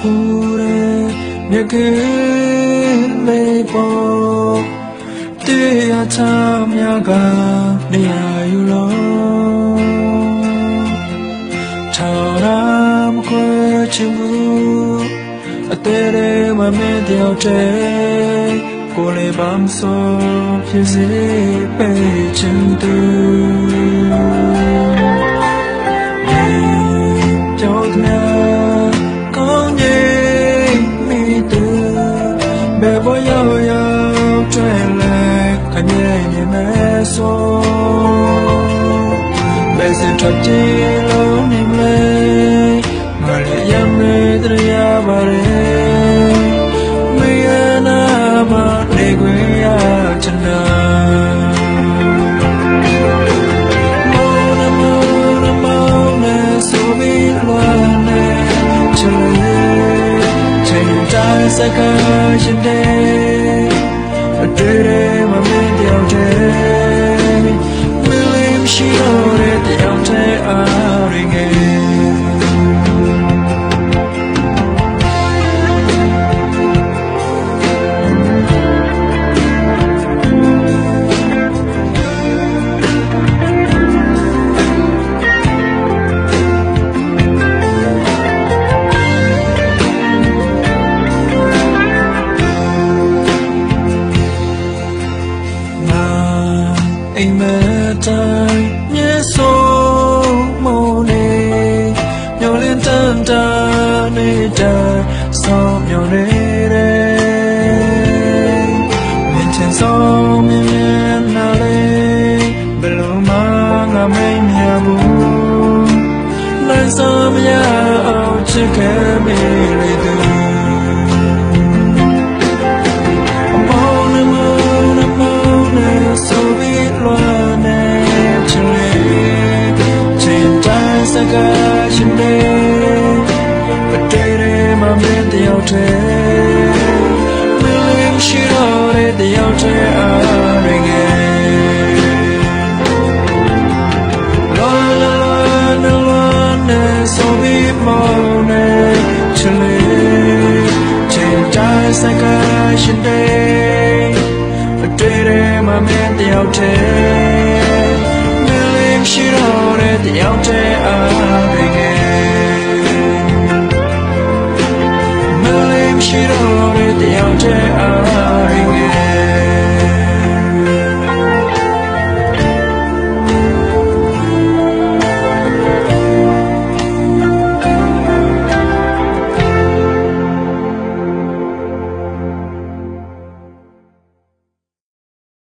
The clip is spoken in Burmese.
ပူတဲ့မြက်ခဲလေးပေါ်တရားချမြကနေရာယူလို့ထာရမခွဲချင်ဘူးအသေးလေးမမင်းတယောက်တည်းကိုယ်လေးပါမစိုးဖြစ်စေပေး မယ်ဆိုဘယ်စထကြ နေတဲ့ဆောင်းမျောနေတဲ့မြင်ချင်ဆုံးမြင်မြင်နာလေးဘယ်လိုမှငါမိတ်မြဘူးနိုင်စမရအောင်ချစ်ခဲ့မိလေသူ de yote Milim shiro de de yote a ringe La la la la la so be mona chile Chin tai saka chinde အတွေ့တွေမှာမင်းတယောက်တည်း